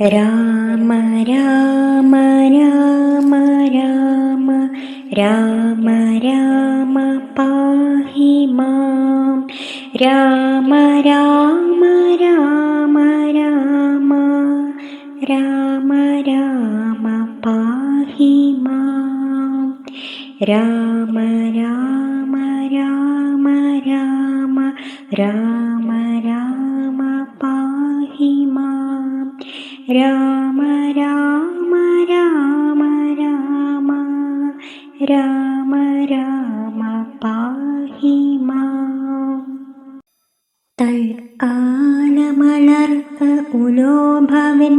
രാമ രാമ രാമ രാമ രാമ രാമ പാഹി മാം രാമ രാമ രാമ രാമ രാമ രാമ പാഹി മാം രാമ രാമ രാമ രാമ രാമ രാമ രാമ രാമ രാമ രാമ രാമ പാഹി മാം തൽക്കാലമലർ ഉലോഭവൻ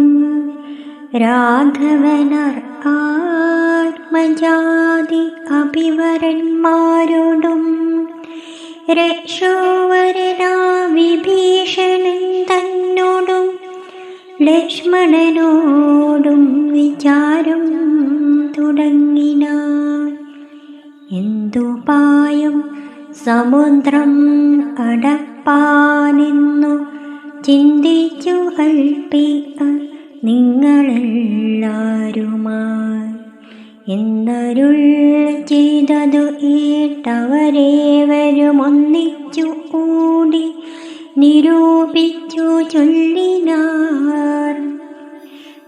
രാഘവനർ ആത്മജാതി അഭിവരന്മാരോടും രക്ഷോവരനാ വിഭീഷണൻ തന്നോടും ലക്ഷ്മണനോടും വിചാരം തുടങ്ങിനാൻ എന്തുപായും സമുദ്രം അടപ്പാനെന്നു ചിന്തിച്ചു കൽപ്പിക്ക നിങ്ങളെല്ലാരുമായി. എന്നരുൾ ചെയ്തതു ഏട്ടവരേവരും വരുമൊന്നിച്ചു കൂടി നിരൂപിച്ചു ചൊല്ലിനാർ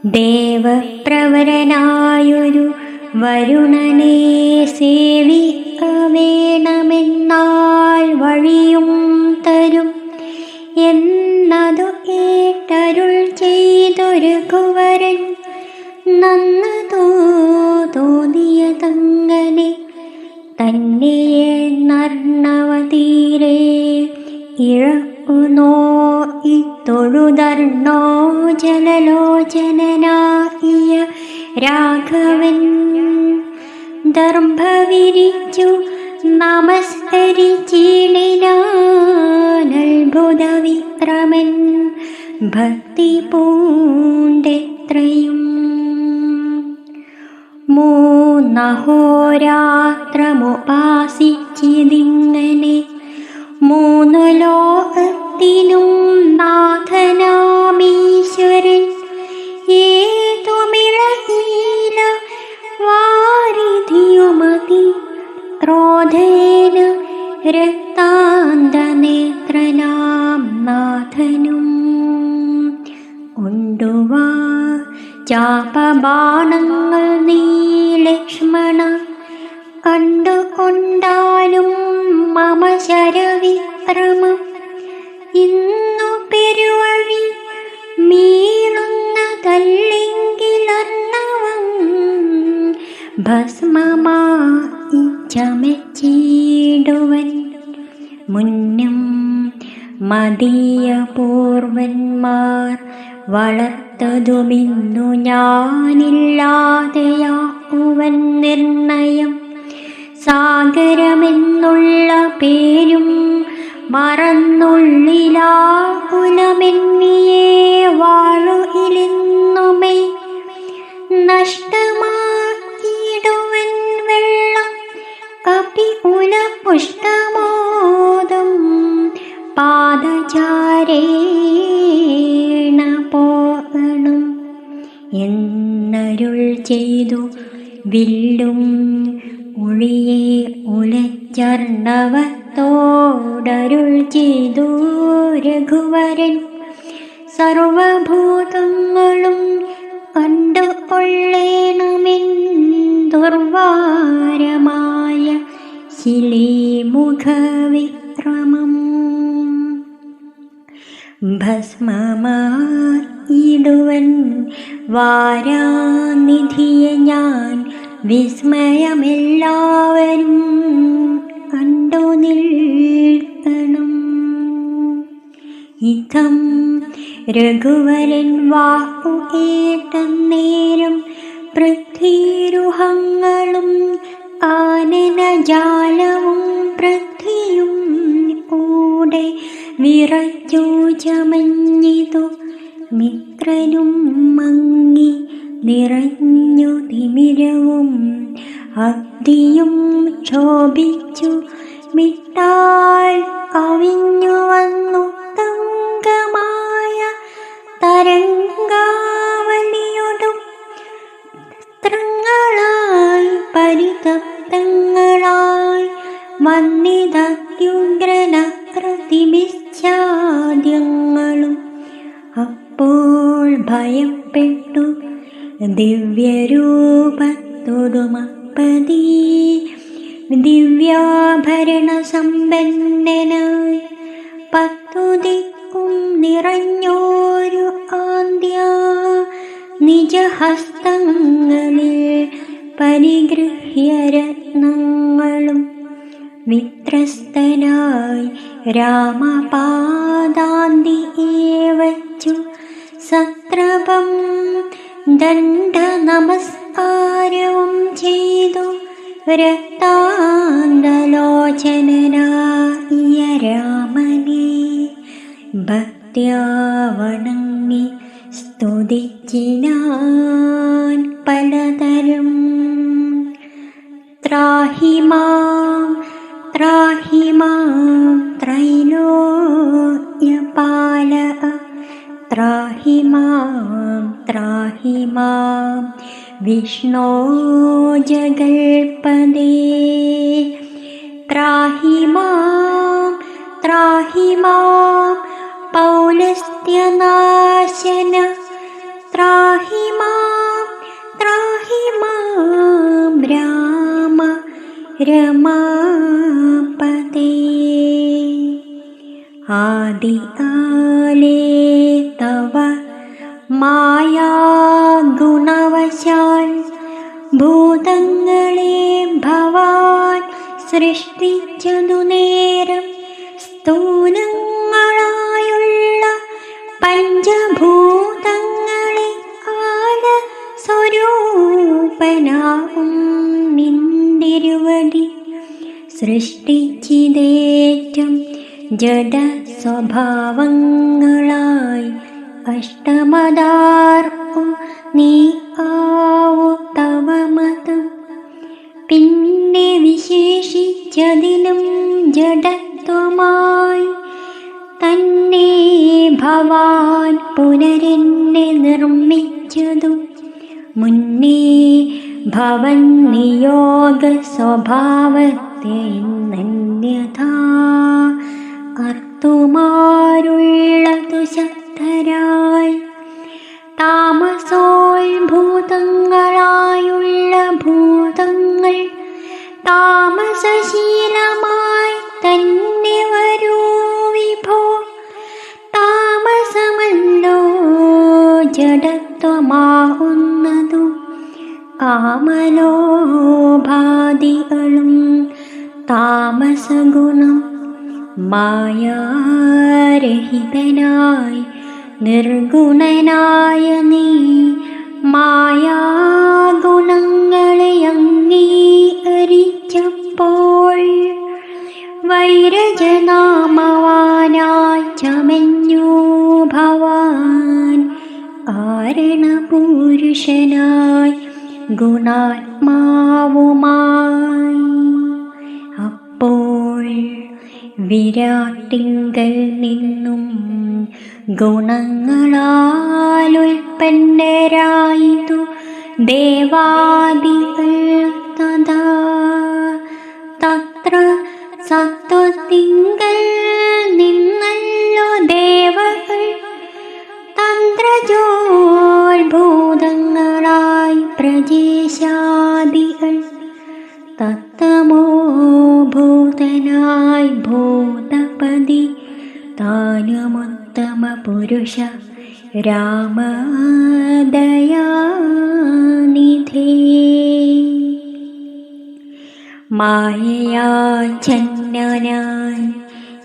ദേവപ്രവരനായൊരു വരുണനെ സേവിക്ക വേണമെന്നാൽ വഴിയും തരും. എന്നതു കേട്ടരുൾ ചെയ്തൊരു കുവരൻ നന്നതോ തോന്നിയ തങ്ങനെ തന്നെ നർണവതീരേ ഇഴക്കുന്നോ ഇത്തൊഴുതർണോ ജലലോചനായ രാഘവൻ? ദർഭവിരിച്ചു നമസ്കരിച്ചിളിനാനത്ഭുതവിക്രമൻ ഭക്തി പൂണ്ടെത്രയും? മൂന്നഹോരാത്രമുപാസിച്ചിതിങ്ങനെ മൂന്നു ലോകത്തിനും നാഥനാമീശ്വരൻ ഏതുമിളകീല വാരിധിയുമതി. ക്രോധേന രക്താന്തനേത്രനാം നാഥനും. ഉണ്ടുവാ ചാപബാണങ്ങൾ നീ ലക്ഷ്മണ. കണ്ടുകൊണ്ടാലും മമ ശരവിക്രമം ഭസ്മമായി ചമച്ചിടുവൻ. മുന്നും മതീയ പൂർവന്മാർ വളർത്തതുമിന്നു ഞാനില്ലാതെയാക്കുവൻ നിർണയം. സാഗരമെന്നുള്ള പേരും മറന്നുള്ളിലാകുലമെന്നിയേ വില്ലും ഒളിയെ ഉലച്ചർണവത്തോടരുൾ ചെയ്തു രഘുവരൻ. സർവഭൂതങ്ങളും കണ്ടുകൊള്ളേണമെൻ ദുർവാരമായ ശിലീമുഖവിക്രമം. ഭസ്മമായിടുവൻ വാരാനിധിയെ ഞാൻ വിസ്മയമെല്ലാവരും കണ്ടു നിൽക്കണം. ഇതം രഘുവരൻ വാക്കു കേട്ട നേരം പൃഥ്വീരുഹങ്ങളും ആനനജാലവും പൃഥ്വിയും കൂടെ വിറച്ചു ചമഞ്ഞിതു മിത്രനും മങ്ങി നിറഞ്ഞു തിമിരവും അതിയും ക്ഷോഭിച്ചു. മിട്ടാൽ കവിഞ്ഞു വന്നു തങ്കമായ തരംഗാവലിയോടും. ചിത്രങ്ങളായി പരിതപ്തങ്ങളായി വന്നിതത്യുഗ്രന പ്രതിബിസ് ഭയപ്പെട്ടു. ദിവ്യരൂപത്തൊടുമപ്പതി. ദിവ്യാഭരണ സമ്പന്നനായി പത്തു ദിക്കും നിറഞ്ഞോരു ആദ്യ നിജഹസ്തങ്ങളിൽ പരിഗൃഹ്യരത്നങ്ങളും വിത്രസ്തനായി രാമപാദാന്തിയെ വച്ചു സത്രപം ദണ്ഡ നമസ്കാരവും ചെയ്തു. രക്താന്തലോചനായ രാമനെ ഭക്തിയാവണങ്ങി സ്തുതിച്ചിനാൻ പലതരം ത്രാഹി മാം ത്രാഹി മാം त्राहि मां त्राहि मां विष्णो जगल्पदे। त्राहि मां त्राहि मां पौलस्त्यनाशन। त्राहि मां त्राहि मां राम रमापते രമാപദേ ആലേ തവ മായാഗുണവശാൽ ഭൂതങ്ങളെ ഭവാൻ സൃഷ്ടിച്ചതു നേരം സ്ഥൂലങ്ങളായുള്ള പഞ്ചഭൂതങ്ങളെ കാല സ്വരൂപനാകും നിന്തിരുവടി സൃഷ്ടിച്ചിതേറ്റം ജഡ स्वभावम् നിർഗുണനായ നീ മായാഗുണങ്ങളെ അംഗീകരിച്ചപ്പോൾ വൈരജനാമവാനായി ചമഞ്ഞു ഭവാൻ കാരണപുരുഷനായി ഗുണാത്മാവുമായി വിരാട്ടിങ്കൽ നിന്നും ഗുണങ്ങളാലുൽപ്പന്നരായിതു ദേവാദികൾ തഥാ തത്ര സത്വത്തിങ്കൽ നിന്നല്ലോ ദേവകൾ. തന്ത്രജോത്ഭൂതങ്ങളായി പ്രജേശാദികൾ പുരുഷ രാമദയാനിധേ. മായയായി ജന്യനായി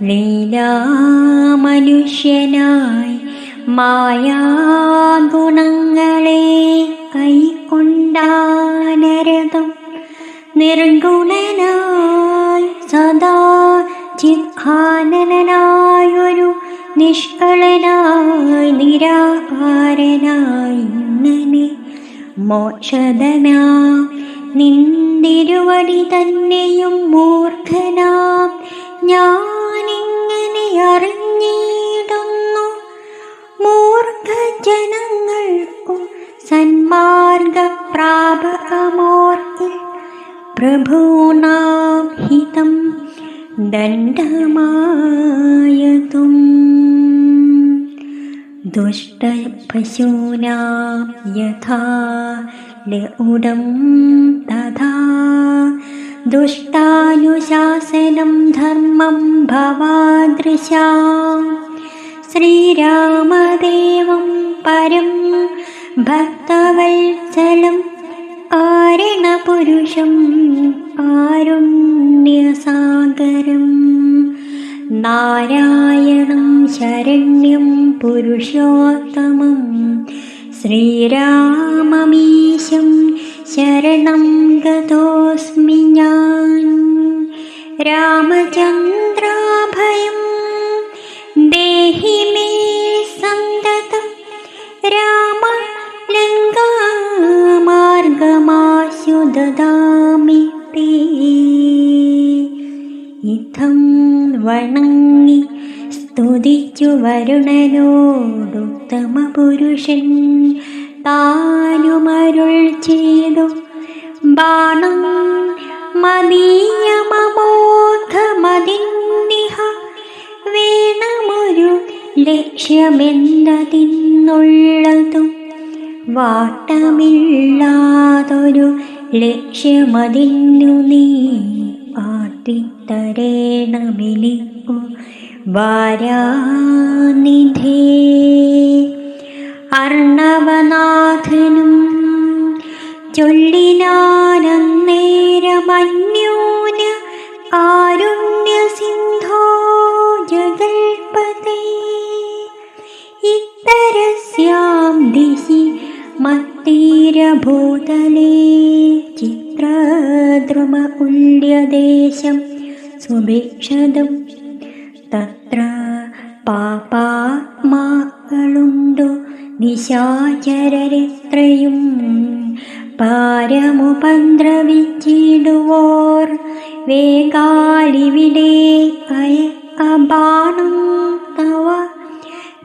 ലീലാമനുഷ്യനായി മായാഗുണങ്ങളെ കൈക്കൊണ്ടാനരതം. നിർഗുണനായി സദാ ചിത്ഹാനനായൊരു നിഷ്കളനായി നിരാകാരനായി ഇങ്ങനെ മോക്ഷദനാ നിന്തിരുവടി തന്നെയും മൂർഖനാം. ഞാനിങ്ങനെ അറിഞ്ഞിടുന്നു. മൂർഖജനങ്ങൾക്കും സന്മാർഗപ്രാപകമോർക്കിൽ പ്രഭൂണാം ഹിതം दण्डमायतुं दुष्टपशूनां यथा न उडं तथा दुष्टानुशासनं धर्मं भवादृशा श्रीरामदेवं परं भक्तवसलम् ആരണപുരുഷം കാരുണ്യസാഗരം നാരായണം ശരണ്യം പുരുഷോത്തമം. ശ്രീരാമമീശം ശരണം ഗതോസ്മി ഞാൻ. രാമചന്ദ്രാ ലങ്കാമാർഗമാശു ഇതം വണങ്ങി സ്തുതിച്ചു വരുണനോടുത്തമ പുരുഷൻ താനുമരുൾ ചെയ്തു ബാണം മദീയമമോഘമതിന്നിഹ വേണമൊരു ലക്ഷ്യമെന്നതിന്നുള്ളതും വാട്ടമില്ലാതൊരു ലക്ഷ്യമതിന്നു നീ. പാട്ടിത്തരേണമെനിക്കു വാരാനിധേ. അർണവനാഥനും ചൊല്ലിനാനന്നേരമന്യൂന കാരുണ്യ സിന്ധോ ജഗൽപതേ ഇത്തരസ്യാം ദിശി മത്തീരഭൂതലേ ഉല്യദേശം സുഭിക്ഷതം. തത്ര പാപാത്മാക്കളുണ്ടു? നിശാചരരിത്രയും പാരമുപദ്രവിച്ചിടുവോർ. വേഗാലിവിടെ അബാണം തവ.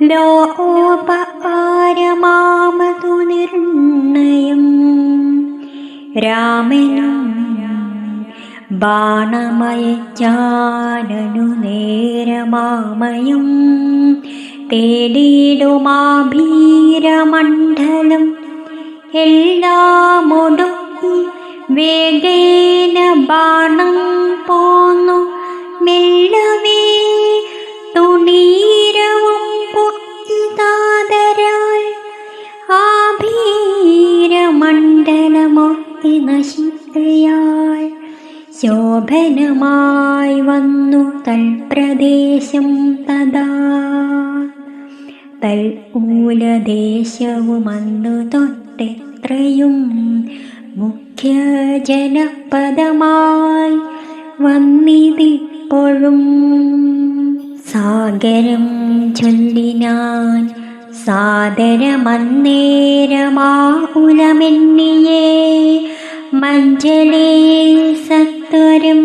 ലോകോപകാരമാമതു നിർണയം. രാമനും ബാണമയച്ചാനു നേരമാമയും തേടിയിടുമാഭീരമണ്ഡലം എല്ലാമൊടുക്കി വേഗേന ബാണം പോന്നു മെല്ലവേ ശോഭനമായി വന്നു തൽപ്രദേശം തഥാ. തൽ മൂലദേശവുമന്നു തൊട്ടെത്രയും മുഖ്യജനപദമായി വന്നിതിപ്പോഴും. സാഗരം ചൊല്ലിനാൻ സാദരമന്നേരമാകുലമെന്നിയേ. മഞ്ജലേ സത്വരം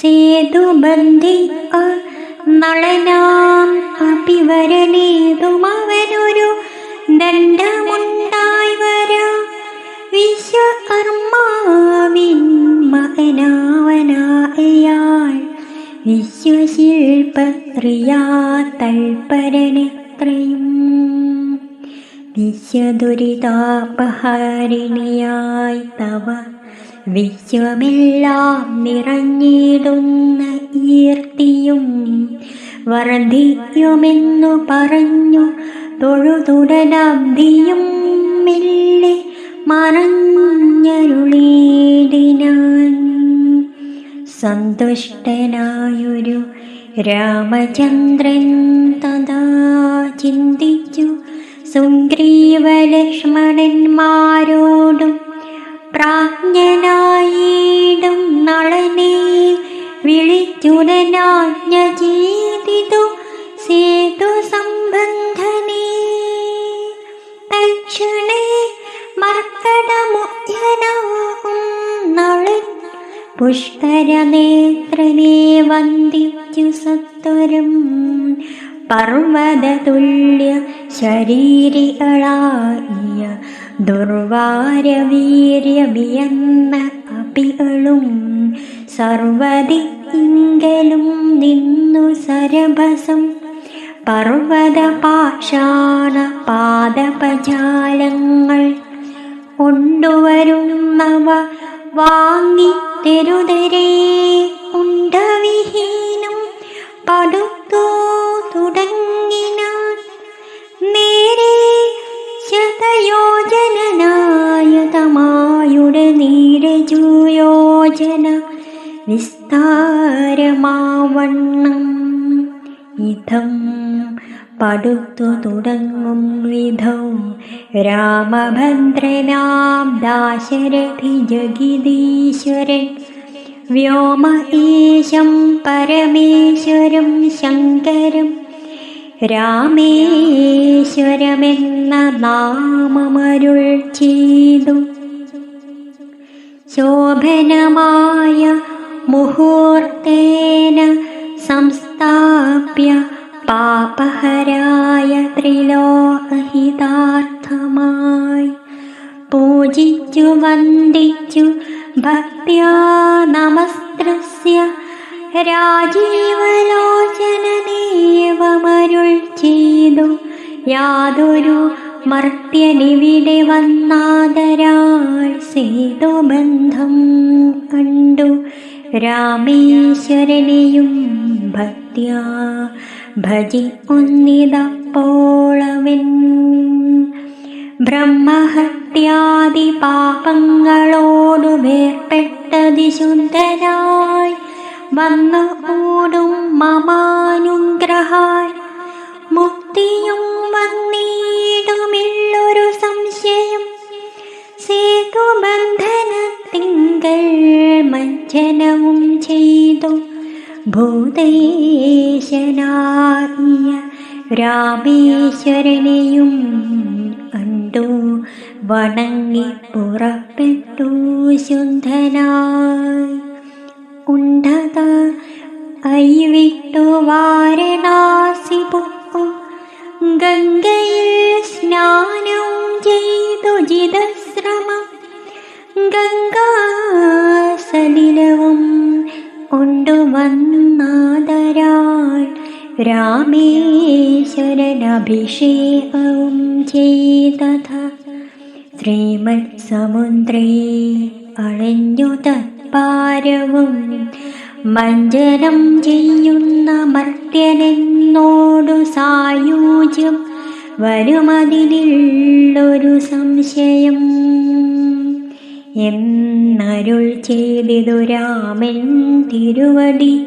സേതുബന്ധി നളനാം അഭിവരണേതുമവനൊരു ദണ്ഡമുണ്ടായി വരാ. വിശ്വകർമാവിൻ മകനാവനായയാൾ. വിശ്വശില്പക്രിയാ തൽപരനെത്രയും വിശ്വദുരിതാപഹാരിണിയായി തവ വിശ്വമെല്ലാം നിറഞ്ഞിടുന്ന ഈർത്തിയും വർദ്ധിക്കുമെന്നു പറഞ്ഞു. തൊഴുതുടനബ്ധിയും മെല്ലെ മറഞ്ഞരുളീടിനാൻ. സന്തുഷ്ടനായൊരു രാമചന്ദ്രൻ തഥാ ചിന്തിച്ചു. സുഗ്രീവലക്ഷ്മണന്മാരോടും പ്രാജ്ഞനായിടും സത്വരം. പർവതതുല്യ ശരീരികളായ ദുർവാരവീര്യമിയെന്ന അപികളും സർവതി ഇങ്കലും നിന്നു സരഭസം. പർവതപാഷാണ പാദപജാലങ്ങൾ കൊണ്ടുവരുന്നവ വാങ്ങി തെരുതരേ. പടുത്തു തുടങ്ങും വിധം രാമഭദ്രനാം ദാശരഥി ജഗിതീശ്വരൻ വ്യോമ ഈശം പരമേശ്വരം ശങ്കരം. രാമേശ്വരമെന്ന നാമമരുൾ ചെയ്തു. ശോഭനമായ മുഹൂർത്തേന സംസ്ഥാപ്യ പാപഹരായ ത്രിലോകഹിതാർത്ഥമായി പൂജിച്ചു വന്ദിച്ചു ഭക്ത്യാ നമസ്തൃസ്യ രാജീവലോചനദേവമരുൾ ചെയ്തു യാതൊരു മർത്യനിവിടെ വന്നാദരാൾ സേതുബന്ധം കണ്ടു രാമേശ്വരനെയും ഭക്ത്യാ ഭജി ഒന്നിതപ്പോളവൻ ബ്രഹ്മഹത്യാദി പാപങ്ങളോടു വേർപ്പെട്ടതി ശുദ്ധനായി വന്നു കൂടും മമാനുഗ്രഹാൽ മുക്തിയും വന്നിടുമില്ലൊരു സംശയം. സേതുബന്ധനത്തിങ്കൽ മജ്ജനവും ചെയ്തു. ഭൂതേശനാകിയ രാമേശ്വരനെയും കണ്ടു. വണങ്ങി പുറപ്പെട്ടു ശുദ്ധനായി. ഉണ്ടത കൈവിട്ടു വാരണാസി പൊക്കു ഗംഗയിൽ സ്നാനം ചെയ്തു ജിതശ്രമം ഗംഗാസലിലവും കൊണ്ടുവന്നാദരാൾ രാമേശ്വരനഭിഷേകവും ചെയ്തത. ശ്രീമത് സമുദ്രേ അഴഞ്ഞു തത്പാരവും മഞ്ജനം ചെയ്യുന്ന മർത്യനെന്നോടു സായൂജ്യം വരുമതിലുള്ളൊരു സംശയം. എന്നരുൾ ചെയ്തിതു രാമൻ തിരുവടി.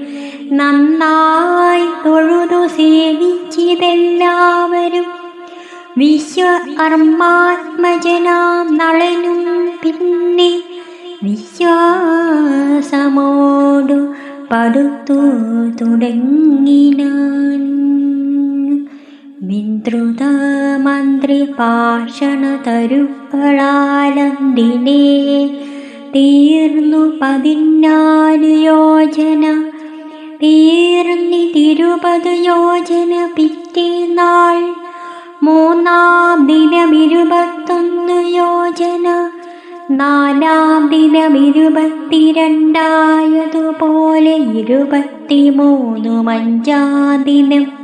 നന്നായി തൊഴുതു സേവിച്ചിതെല്ലാവരും. വിശ്വകർമാത്മജനാം നളനും പിന്നെ വിശ്വാസമോടു പടുത്തു തുടങ്ങിനാൻ. വിദ്രുത മന്ത്രി ഭാഷണ തരുക്കളാലന്തിനെ തീർന്നു പതിനാല് യോജന. തീർന്നി തിരുപത് യോജന പിറ്റേനാൾ മൂന്നാം ദിനം ഇരുപത്തൊന്ന് യോജന. നാലാം ദിനം ഇരുപത്തിരണ്ടായതുപോലെ ഇരുപത്തിമൂന്നും അഞ്ചാം ദിനം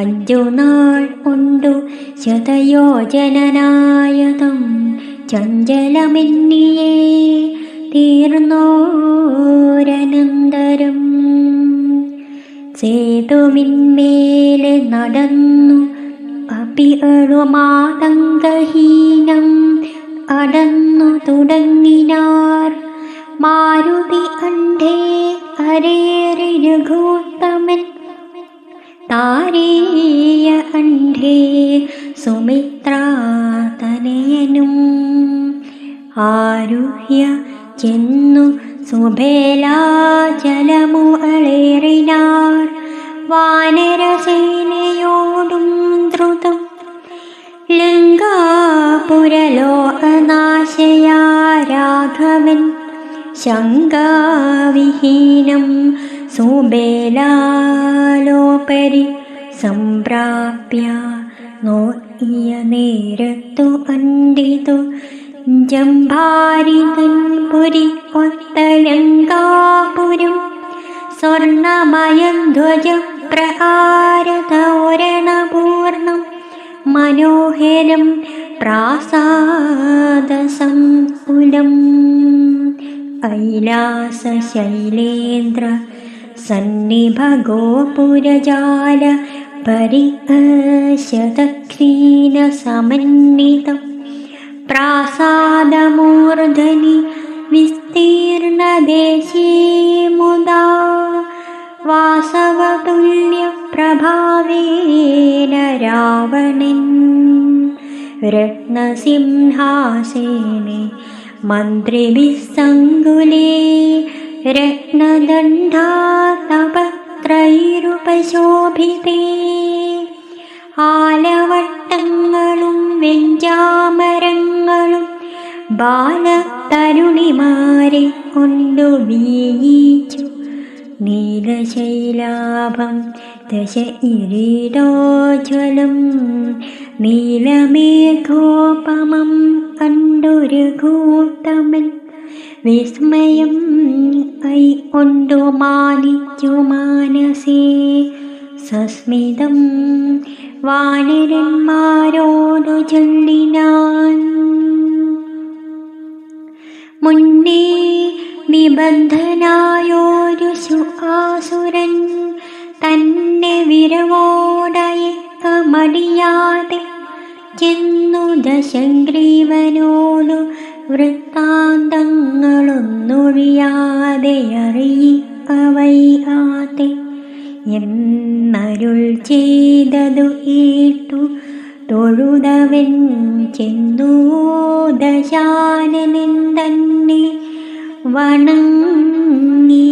അഞ്ചു നാൾ കൊണ്ടു ശതയോജനനായതം ചഞ്ചലമെന്നിയേ തീർന്നോരനന്തരം. സേതുമിന്മേലെ നടന്നു അപി അപികളുമാതങ്കഹീനം അടന്നു തുടങ്ങിനാർ. മാരുതി അണ്ടേ അരേറി രഘുത്തമൻ താരീയ അണ്ടേ സുമിത്രാതനയനും ആരുഹ്യ ചെന്നു സുബേലാചലമു അളേറിനാർ. വാനരസേനയോടും ദ്രുതം. ലങ്കാപുരലോകനാശയാ രാഘവൻ ശങ്കാവിഹീനം സുബേലാലോപരി സംപ്രാപ്യ നോക്കിയ നേരത്തു അന്തിതു ജംഭാരിതൻ പുരി ഒത്ത ലങ്കാപുരം സ്വർണമയം ധ്വജം പ്രകാരതോരണപൂർണം മനോഹരം പ്രാസാദസംകുലം കൈലാസശൈലേന്ദ്ര सन्निभगोपुरजालपरिहशतीन समन्नितं प्रासादमूर्धनि विस्तीर्णदेशे मुदा वासवतुल्यप्रभावेन रावणन्। रत्नसिंहासेने मन्त्रिभिः सङ्गुले രത്നദണ്ഡാതപത്രൈരുപശോഭിതേ. ആലവട്ടങ്ങളും വെഞ്ചാമരങ്ങളും ബാലതരുണിമാരെ കൊണ്ടു വീയിച്ചു നീലശൈലാഭം ദശ ഇരീടോജ്വലം നീലമേഘോപമം കണ്ടൊരു കൂട്ടമൻ വിസ്മയം കൈ കൊണ്ടു മാനിച്ചു മാനസേ. സസ്മിതം വാനരന്മാരോടു ചൊല്ലിനാൻ. മുന്നേ നിബന്ധനായോരു സുആസുരൻ തന്നെ വിരവോടയക്കമടിയാതെ ചെന്നു ദശഗ്രീവനോടു വൃത്താന്തങ്ങളൊന്നൊഴിയാതെ അറിയിക്കവൈകാതെ എന്നരുൾ ചെയ്തതു കേട്ടു തൊഴുതവൻ ചെന്നു ദശാനനൻ തന്നെ വണങ്ങി